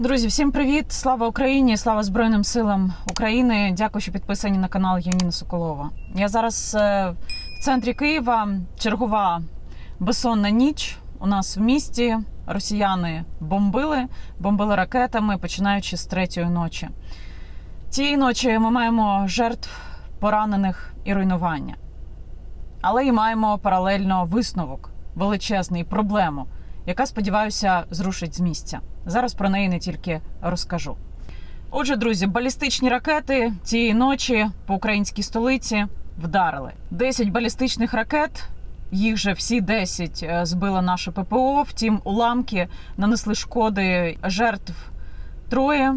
Друзі, всім привіт! Слава Україні! Слава Збройним силам України! Дякую, що підписані на канал Яніна Соколова. Я зараз е, в центрі Києва. Чергова безсонна ніч. У нас в місті росіяни бомбили, бомбили ракетами, починаючи з третьої ночі. Цієї ночі ми маємо жертв, поранених і руйнування. Але і маємо паралельно висновок, величезний проблему, яка, сподіваюся, зрушить з місця. Зараз про неї не тільки розкажу. Отже, друзі, балістичні ракети цієї ночі по українській столиці вдарили 10 балістичних ракет. Їх же всі 10 е, збила наше ППО. Втім, уламки нанесли шкоди жертв троє.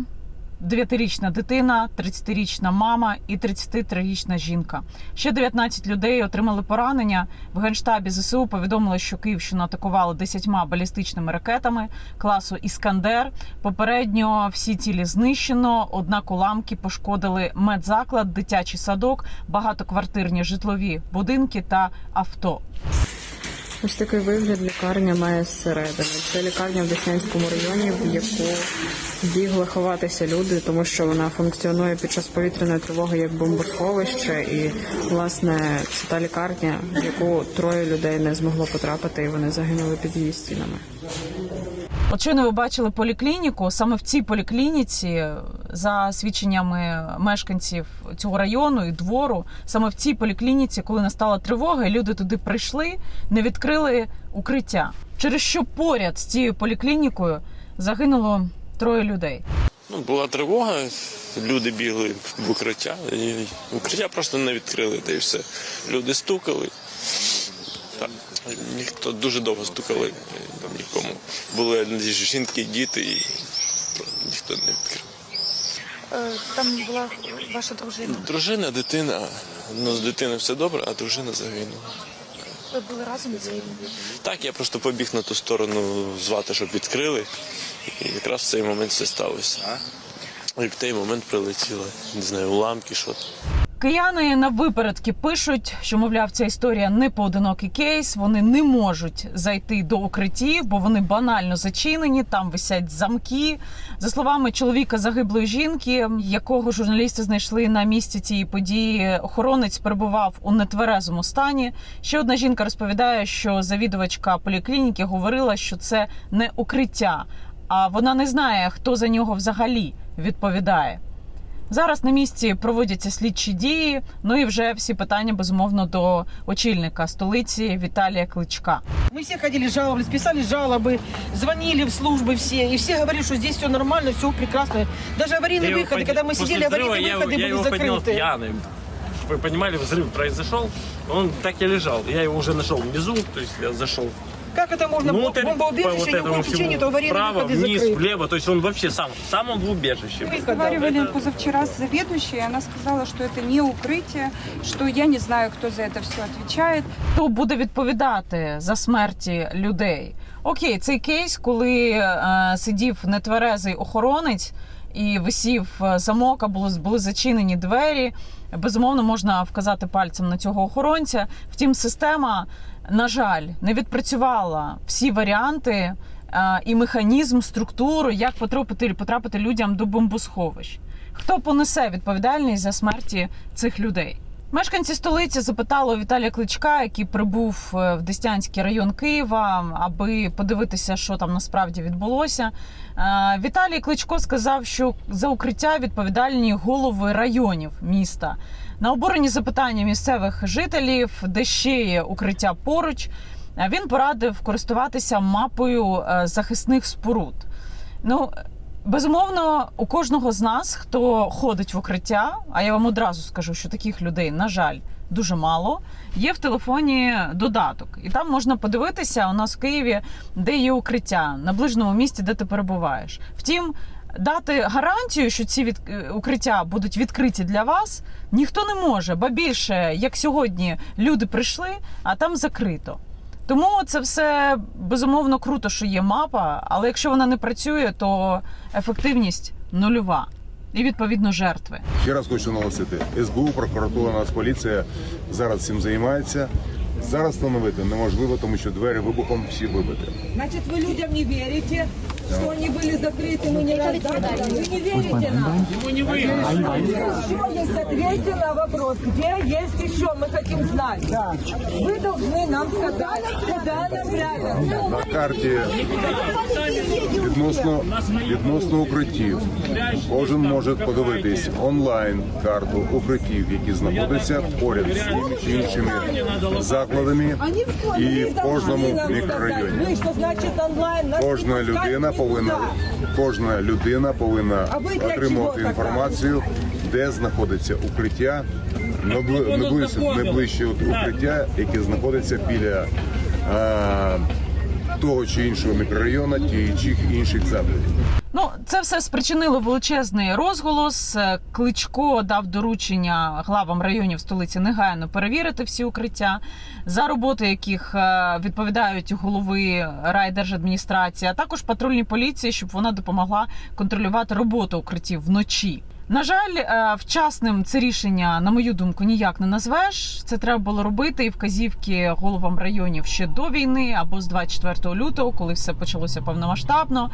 9-річна дитина, 30-річна мама і 33-річна жінка. Ще 19 людей отримали поранення. В генштабі ЗСУ повідомили, що Київщину атакували 10 балістичними ракетами класу Іскандер. Попередньо всі цілі знищено. Однак уламки пошкодили медзаклад, дитячий садок, багатоквартирні житлові будинки та авто. Ось такий вигляд лікарня має зсередини. Це лікарня в Деснянському районі, в яку бігли ховатися люди, тому що вона функціонує під час повітряної тривоги як бомбосховище. І власне це та лікарня, в яку троє людей не змогло потрапити, і вони загинули під її стінами. Щойно ви бачили поліклініку. Саме в цій поліклініці, за свідченнями мешканців цього району і двору, саме в цій поліклініці, коли настала тривога, і люди туди прийшли, не відкрили укриття. Через що поряд з цією поліклінікою загинуло троє людей. Ну, була тривога, люди бігли в укриття, і укриття просто не відкрили, та й все. Люди стукали. Так, ніхто дуже довго стукали, там нікому. Були жінки, діти, і ніхто не відкрив. Е, Там була ваша дружина. Дружина, дитина, ну з дитиною все добре, а дружина загинула. Ви були разом з ним? Так, я просто побіг на ту сторону звати, щоб відкрили. І якраз в цей момент все сталося. І в той момент прилетіло, не знаю, уламки, що. Кияни на випередки пишуть, що мовляв, ця історія не поодинокий кейс. Вони не можуть зайти до укриттів, бо вони банально зачинені. Там висять замки. За словами чоловіка загиблої жінки, якого журналісти знайшли на місці цієї події, охоронець перебував у нетверезому стані. Ще одна жінка розповідає, що завідувачка поліклініки говорила, що це не укриття, а вона не знає, хто за нього взагалі відповідає. Зараз на місці проводяться слідчі дії. Ну і вже всі питання безумовно до очільника столиці Віталія Кличка. Мы все ходили, жаловались, писали жалобы, звонили в службы все, и все говорили, что здесь все нормально, все прекрасно. Даже аварийные Да его выходы, под- когда мы после сидели, взрыва аварийные я, выходы его- я были его поднял закрыты. пьяным. Вы понимали, взрыв произошел, он так и лежал. Я его уже нашел внизу, то есть я зашел Как это можно? внутрь, по Бомбоубежище, вот ни в этому коем случае всему, нет, аварийные вправо, выходы вниз, закрыты. влево, то есть он вообще сам, сам он в убежище. Выхода. разговаривали Это- позавчера с заведующей, и она сказала, что это не укрытие, что я не знаю, кто за это все отвечает. Хто буде відповідати за смерті людей? Окей, цей кейс, коли е, сидів нетверезий охоронець і висів е, замок, а були, були зачинені двері. Безумовно, можна вказати пальцем на цього охоронця. Втім, система, на жаль, не відпрацювала всі варіанти е, і механізм, структуру, як потрапити, потрапити людям до бомбосховищ. Хто понесе відповідальність за смерті цих людей? Мешканці столиці запитали Віталія Кличка, який прибув е, в Деснянський район Києва, аби подивитися, що там насправді відбулося. Е, Віталій Кличко сказав, що за укриття відповідальні голови районів міста. На обурені запитання місцевих жителів, де ще є укриття поруч, е, він порадив користуватися мапою захисних споруд. Ну, Безумовно, у кожного з нас, хто ходить в укриття, а я вам одразу скажу, що таких людей, на жаль, дуже мало. Є в телефоні додаток, і там можна подивитися у нас в Києві, де є укриття, на ближному місці, де ти перебуваєш. Втім, дати гарантію, що ці від... е, укриття будуть відкриті для вас, ніхто не може. Ба більше, як сьогодні люди прийшли, а там закрито. Тому це все безумовно круто, що є мапа, але якщо вона не працює, то ефективність нульова і відповідно жертви. Ще раз хочу наголосити: СБУ, прокуратура, Нацполіція зараз цим займається. Зараз встановити неможливо, тому що двері вибухом всі вибиті. Значить, ви людям не верите, что они были закрыты, мы не раздали. Вы не верите нам? Ему не выиграть. Еще есть ответьте на вопрос, где есть еще, мы хотим знать. Вы должны нам сказать, куда направить. На карті відносно, відносно укриттів. Кожен може подивитись онлайн карту укриттів, які знаходяться поряд з тими чи іншими закладами Они в школе і не в кожному должны нам сказать. мікрорайоні. Вы что значит онлайн? Нас Кожна не пускают людина повинна кожна людина повинна отримувати інформацію, де знаходиться укриття, найближче, укриття, яке знаходиться біля того чи іншого мікрорайону, ті чи інших закладів. Ну, це все спричинило величезний розголос. Е, Кличко дав доручення главам районів столиці негайно перевірити всі укриття, за роботи яких е, відповідають голови райдержадміністрації, а також патрульній поліції, щоб вона допомогла контролювати роботу укриттів вночі. На жаль, е, вчасним це рішення, на мою думку, ніяк не назвеш. Це треба було робити і вказівки головам районів ще до війни або з 24 лютого, коли все почалося повномасштабно.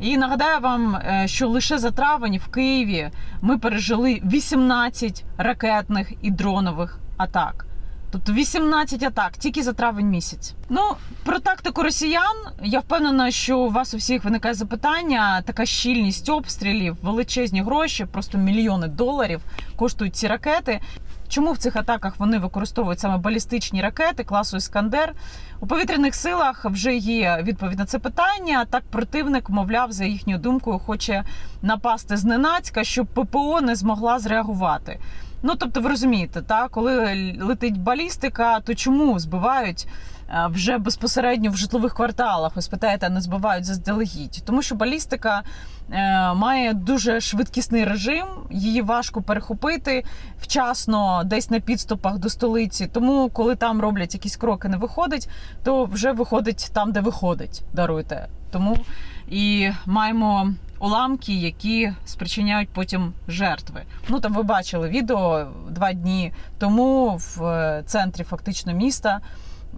І нагадаю вам, е, що лише за травень в Києві ми пережили 18 ракетних і дронових атак. Тобто 18 атак тільки за травень місяць. Ну про тактику росіян я впевнена, що у вас у всіх виникає запитання. Така щільність обстрілів, величезні гроші, просто мільйони доларів коштують ці ракети. Чому в цих атаках вони використовують саме балістичні ракети класу Іскандер? У повітряних силах вже є відповідь на це питання. Так противник, мовляв, за їхньою думкою, хоче напасти зненацька, щоб ППО не змогла зреагувати. Ну тобто, ви розумієте, та коли летить балістика, то чому збивають е, вже безпосередньо в житлових кварталах? Ви спитаєте, не збивають заздалегідь? Тому що балістика е, має дуже швидкісний режим, її важко перехопити вчасно, десь на підступах до столиці. Тому, коли там роблять якісь кроки, не виходить, то вже виходить там, де виходить. Даруйте. Тому і маємо уламки, які спричиняють потім жертви. Ну там ви бачили відео два дні тому в е, центрі фактично міста.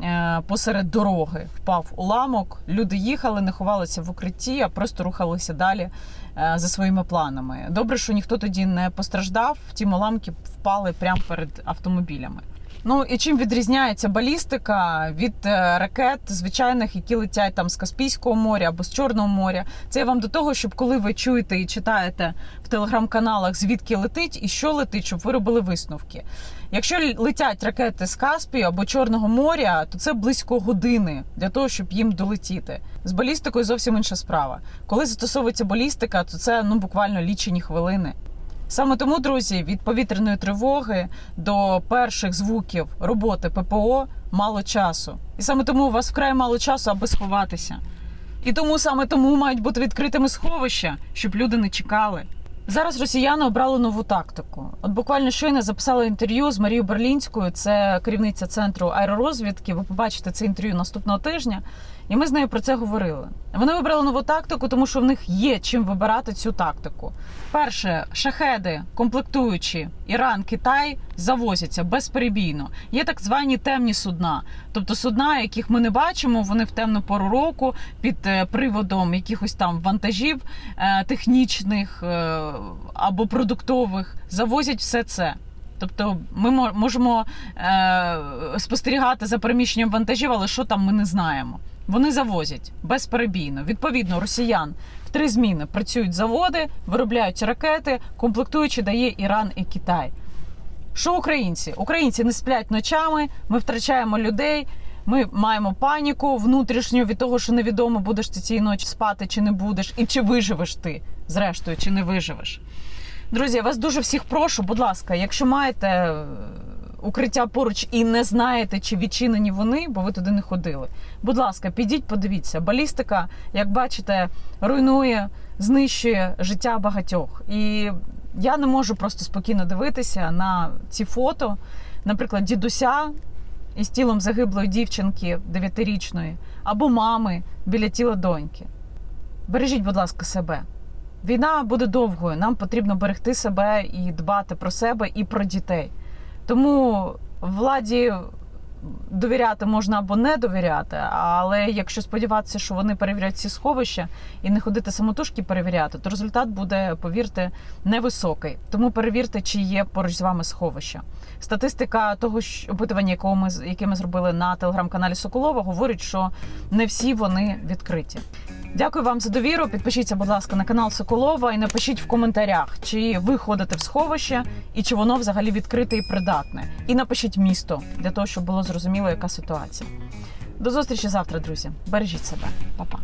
е, Посеред дороги впав уламок. Люди їхали, не ховалися в укритті, а просто рухалися далі е, за своїми планами. Добре, що ніхто тоді не постраждав. Ті уламки впали прямо перед автомобілями. Ну і чим відрізняється балістика від е, ракет звичайних, які летять там з Каспійського моря або з Чорного моря? Це я вам до того, щоб коли ви чуєте і читаєте в телеграм-каналах, звідки летить і що летить, щоб ви робили висновки. Якщо летять ракети з Каспію або Чорного моря, то це близько години для того, щоб їм долетіти. З балістикою зовсім інша справа. Коли застосовується балістика, то це ну буквально лічені хвилини. Саме тому, друзі, від повітряної тривоги до перших звуків роботи ППО мало часу. І саме тому у вас вкрай мало часу, аби сховатися. І тому саме тому мають бути відкритими сховища, щоб люди не чекали. Зараз росіяни обрали нову тактику. От буквально щойно записала інтерв'ю з Марією Берлінською, це керівниця центру аеророзвідки. Ви побачите це інтерв'ю наступного тижня. І ми з нею про це говорили. Вони вибрали нову тактику, тому що в них є чим вибирати цю тактику. Перше, шахеди, комплектуючі Іран, Китай завозяться безперебійно. Є так звані темні судна, тобто судна, яких ми не бачимо, вони в темну пору року під е, приводом якихось там вантажів е, технічних е, або продуктових завозять все це. Тобто ми можемо е, спостерігати за переміщенням вантажів, але що там ми не знаємо. Вони завозять безперебійно. Відповідно, росіян в три зміни працюють заводи, виробляють ракети, комплектуючи дає Іран і Китай. Що українці? Українці не сплять ночами, ми втрачаємо людей. Ми маємо паніку внутрішню від того, що невідомо будеш ти цієї ночі спати чи не будеш, і чи виживеш ти, зрештою, чи не виживеш. Друзі, я вас дуже всіх прошу, будь ласка, якщо маєте укриття поруч і не знаєте, чи відчинені вони, бо ви туди не ходили. Будь ласка, підіть, подивіться. Балістика, як бачите, руйнує, знищує життя багатьох. І я не можу просто спокійно дивитися на ці фото, наприклад, дідуся із тілом загиблої дівчинки дев'ятирічної або мами біля тіла доньки. Бережіть, будь ласка, себе. Війна буде довгою. Нам потрібно берегти себе і дбати про себе і про дітей. Тому владі довіряти можна або не довіряти, але якщо сподіватися, що вони перевіряють ці сховища і не ходити самотужки перевіряти, то результат буде, повірте, невисокий. Тому перевірте, чи є поруч з вами сховища. Статистика того ж опитування, якого ми яке ми зробили на телеграм-каналі Соколова, говорить, що не всі вони відкриті. Дякую вам за довіру. Підпишіться, будь ласка, на канал Соколова і напишіть в коментарях, чи ви ходите в сховище і чи воно взагалі відкрите і придатне. І напишіть місто для того, щоб було зрозуміло, яка ситуація. До зустрічі завтра, друзі. Бережіть себе, Па-па.